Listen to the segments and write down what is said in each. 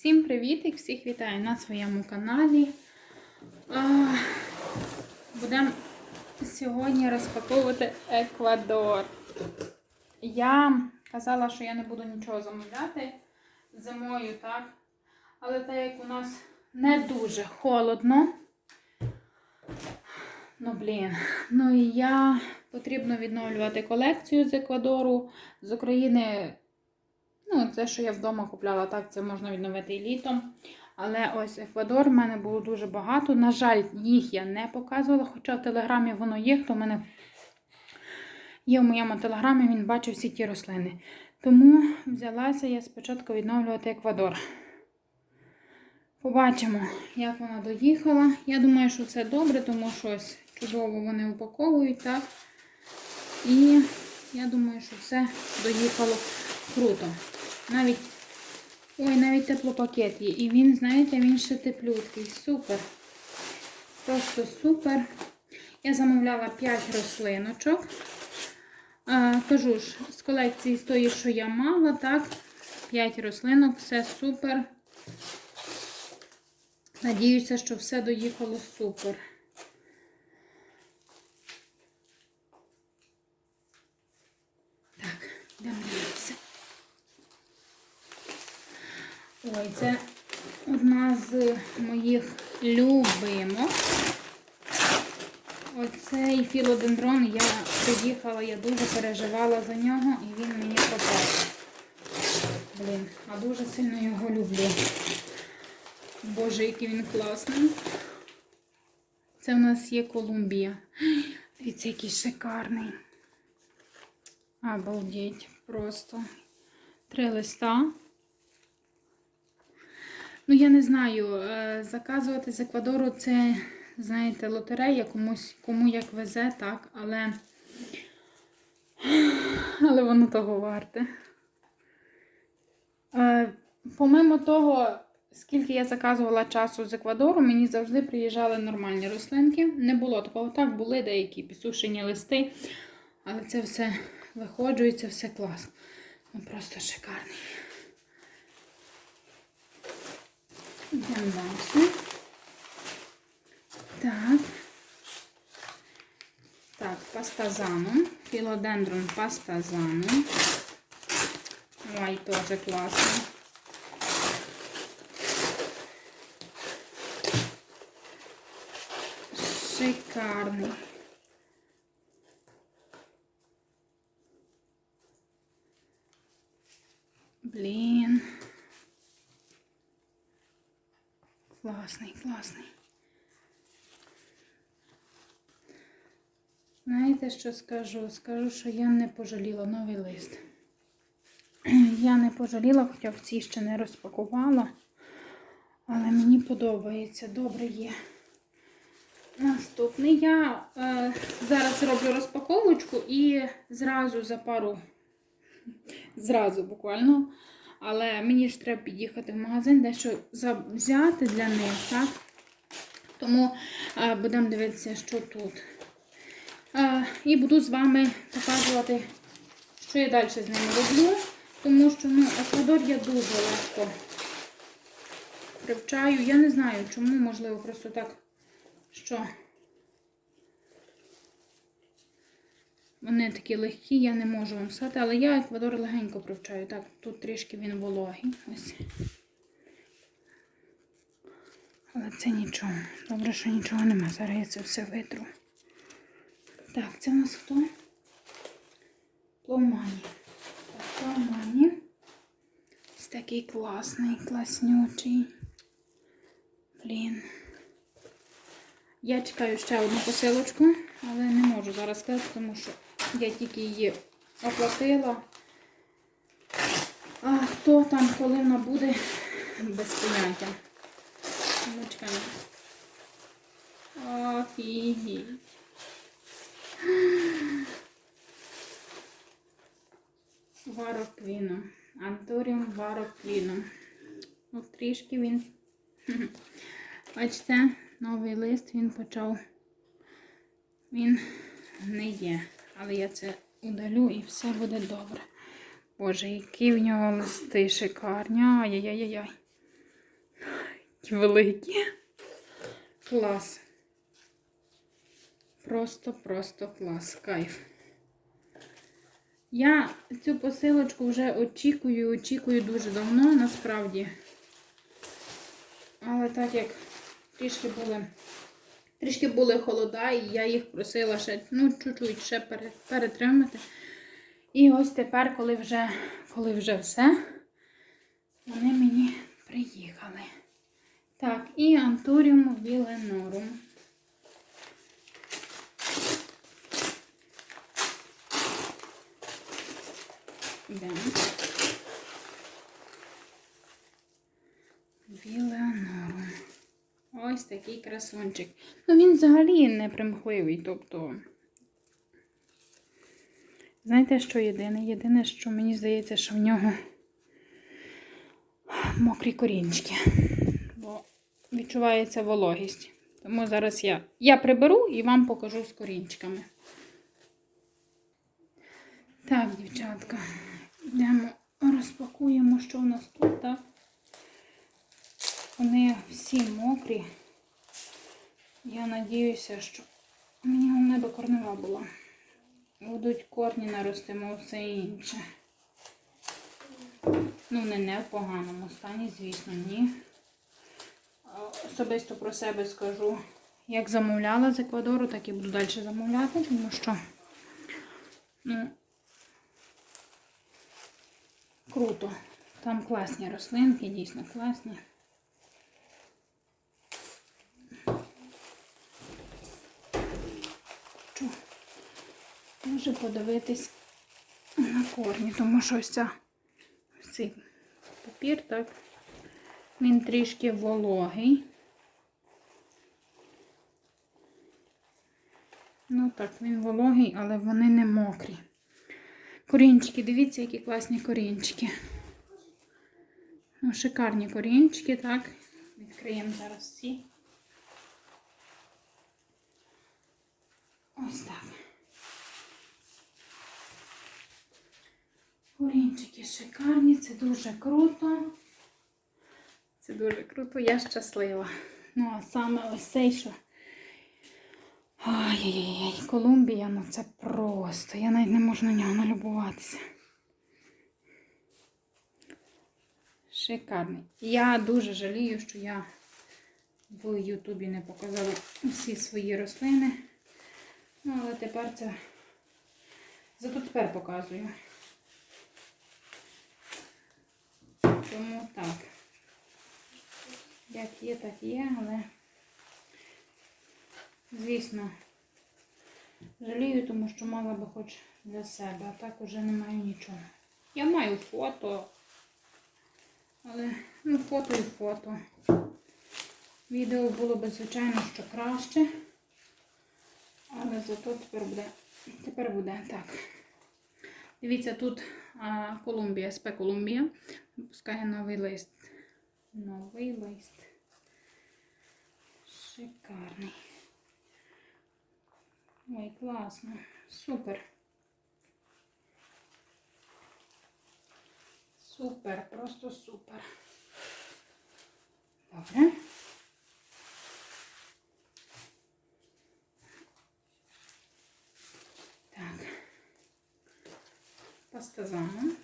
Всім привіт! Всіх вітаю на своєму каналі. Будемо сьогодні розпаковувати Еквадор. Я казала, що я не буду нічого замовляти зимою, так? Але так як у нас не дуже холодно. Ну, блін. Ну і я потрібно відновлювати колекцію з Еквадору. З України Ну, це, що я вдома купляла, так, це можна відновити і літом. Але ось Еквадор в мене було дуже багато. На жаль, їх я не показувала, хоча в телеграмі воно є, хто в мене є в моєму телеграмі, він бачив всі ті рослини. Тому взялася я спочатку відновлювати Еквадор. Побачимо, як вона доїхала. Я думаю, що все добре, тому що чудово вони упаковують, так? І я думаю, що все доїхало круто. Навіть, ой, навіть теплопакет є. І він, знаєте, він ще теплюткий. Супер. Просто супер. Я замовляла 5 рослиночок. А, кажу ж, з колекції з тої, що я мала, так, 5 рослинок, все супер. Надіюся, що все доїхало супер. Так, йдемо дивитися. Ой, це одна з моїх любимок. Оцей філодендрон я приїхала, я дуже переживала за нього і він мені пропав. Блін, а дуже сильно його люблю. Боже, який він класний. Це в нас є Колумбія. Дивіться, який шикарний. Обалдеть, просто. Три листа. Ну, я не знаю, е, заказувати з Еквадору це, знаєте, лотерея, комусь, кому як везе, так, але, але воно того варте. Е, Помимо того, скільки я заказувала часу з Еквадору, мені завжди приїжджали нормальні рослинки. Не було такого. Так, були деякі підсушені листи, але це все виходжується, все класно. Ну, просто шикарний. Йдемо далі. Так. Так, пастазану. Філодендрон пастазану. Ой, теж класно. Шикарний. Блін. Класний, класний. Знаєте, що скажу? Скажу, що я не пожаліла новий лист. Я не пожаліла, хоча в цій ще не розпакувала. Але мені подобається. Добре є. Наступний. Я е, зараз роблю розпаковочку і зразу за пару, зразу буквально. Але мені ж треба під'їхати в магазин, дещо взяти для них, так? Тому е, будемо дивитися, що тут. Е, і буду з вами показувати, що я далі з ними роблю. Тому що ну, Еквадор я дуже легко привчаю. Я не знаю, чому, можливо, просто так, що вони такі легкі, я не можу вам сказати, але я Еквадор легенько привчаю. Так, тут трішки він вологий. Ось. Але це нічого. Добре, що нічого нема. Зараз я це все витру. Так, це у нас хто? Пломані. Пломані. Ось такий класний, класнючий. Блін. Я чекаю ще одну посилочку, але не зараз сказати, тому що я тільки її оплатила. А хто там, коли вона буде, без поняття. Ну, чекаємо. Офігеть. Анторіум вароквіно. Ну, трішки він. Бачите, новий лист він почав. Він не є. Але я це удалю і все буде добре. Боже, які в нього листи шикарні. Ай-яй-яй-яй. Великі. Клас. Просто-просто клас. Кайф. Я цю посилочку вже очікую, очікую дуже давно, насправді. Але так як трішки були, трішки були холода, і я їх просила ще, ну, чуть-чуть ще перетримати. І ось тепер, коли вже, коли вже все, вони мені приїхали. Так, і Антуріум Віленорум. Йдемо. Віленорум. Ось такий красунчик. Ну, він взагалі не примхливий, тобто. Знаєте, що єдине? Єдине, що мені здається, що в нього мокрі корінчики. Бо відчувається вологість. Тому зараз я, я приберу і вам покажу з корінчиками. Так, дівчатка, йдемо, розпакуємо, що в нас тут, так? Вони всі мокрі. Я надіюся, що мені головне би корнева була. Будуть корні наростимо все інше. Ну, не, не в поганому стані, звісно, ні. Особисто про себе скажу, як замовляла з Еквадору, так і буду далі замовляти, тому що ну, круто. Там класні рослинки, дійсно класні. Дуже подивитись на корні, тому що ось ця цей папір, так, він трішки вологий. Ну так, він вологий, але вони не мокрі. Корінчики, дивіться, які класні корінчики. Ну, шикарні корінчики, так. Відкриємо зараз всі. Ось так. Корінчики шикарні, це дуже круто. Це дуже круто, я щаслива. Ну, а саме ось цей, що. Ай-яй-яй, Колумбія, ну це просто. Я навіть не можу на нього налюбуватися. Шикарний. Я дуже жалію, що я в Ютубі не показала всі свої рослини. Ну, але тепер це. Зато тепер показую. Тому так. Як є, так є, але, звісно, жалію, тому що мала би хоч для себе, а так уже не маю нічого. Я маю фото, але ну, фото і фото. Відео було б, звичайно, що краще. Але зато тепер буде. Тепер буде так. Дивіться, тут Колумбія, СП Колумбія. Випускає новий лист. Новий лист. Шикарний. Ой, класно. Супер. Супер, просто супер. Добре. Так. Пастазану.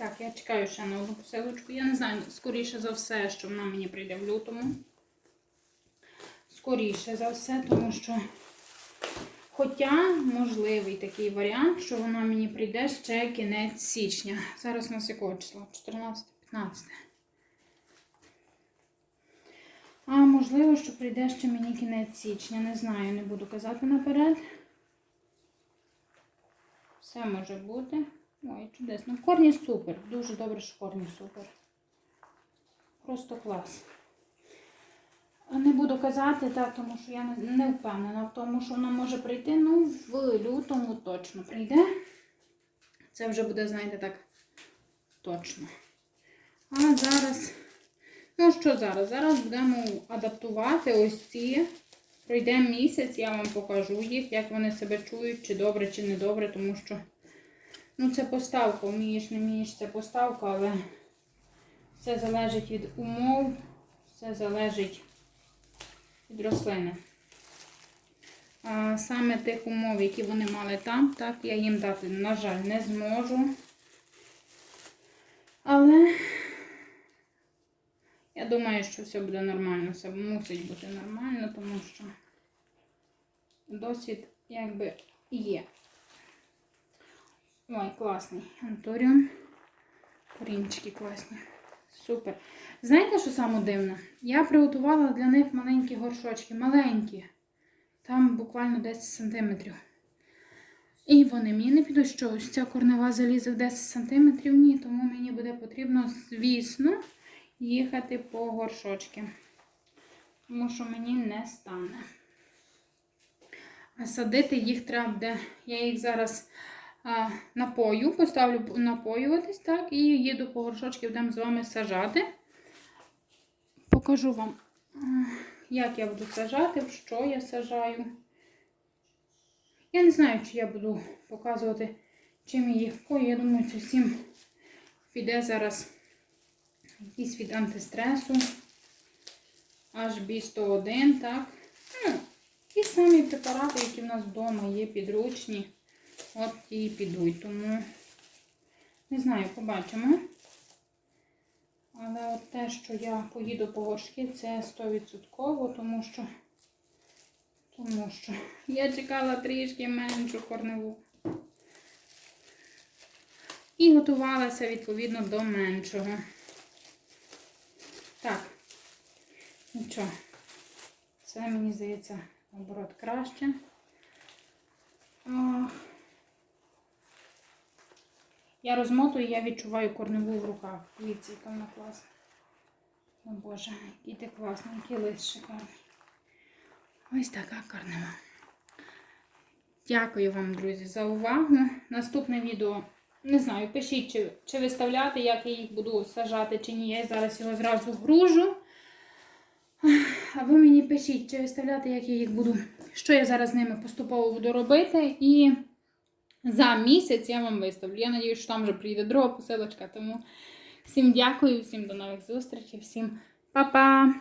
Так, чекаю ще на одну посилочку. Я не знаю, скоріше за все, що вона мені прийде в лютому. Скоріше за все, тому що. Хоча можливий такий варіант, що вона мені прийде ще кінець січня. Зараз у нас якого число? 14-15. А можливо, що прийде ще мені кінець січня. Не знаю, не буду казати наперед. Все може бути. Ой, чудесно. Корні супер. Дуже добре, що корні супер. Просто клас. Не буду казати, так, тому що я не- не впевнена в тому, що вона може прийти. Ну, в лютому точно прийде. Це вже буде, знаєте, так, точно. А зараз, ну що зараз? Зараз будемо адаптувати ось ці Пройде місяць, я вам покажу їх, як вони себе чують, чи добре, чи не добре, тому що ну, це поставка, вмієш, не вмієш, це поставка, але все залежить від умов, все залежить від рослини. А саме тих умов, які вони мали там, так, я їм дати, на жаль, не зможу. Але я думаю, що все буде нормально, все мусить бути нормально, тому що досвід якби є. Ой, класний Анторіум. Корінчики класні. Супер. Знаєте, що саме дивне? Я приготувала для них маленькі горшочки, маленькі. Там буквально 10 сантиметрів. І вони мені не підуть, що ось ця корнева залізе в 10 сантиметрів. Ні, тому мені буде потрібно, звісно, їхати по горшочки. Тому що мені не стане. А садити їх треба буде. Я їх зараз напою, поставлю напоюватись, так, і їду по горшочки, будемо з вами сажати. Покажу вам, як я буду сажати, в що я сажаю. Я не знаю, чи я буду показувати, чим я їх вкою. Я думаю, це всім піде зараз якийсь від антистресу. HB101, так. Ну, ті самі препарати, які в нас вдома є, підручні. От ті підуть. Тому не знаю, побачимо. Але от те, що я поїду по горшки, це 100%, тому що, тому що я чекала трішки меншу корневу. І готувалася відповідно до меншого. Так, нічого. Це, мені здається, наоборот, краще. Ах. Я розмотую, я відчуваю корневу в руках. Дивіться, яка вона класна. О Боже, який ти класний, який лист шикарний. Ось така корнева. Дякую вам, друзі, за увагу. Наступне відео, не знаю, пишіть, чи, чи виставляти, як я їх буду сажати, чи ні. Я зараз його зразу гружу. А ви мені пишіть, чи виставляти, як я їх буду, що я зараз з ними поступово буду робити. І за місяць я вам виставлю. Я надіюсь, що там вже прийде друга посилочка. Тому всім дякую, всім до нових зустрічей, всім па-па!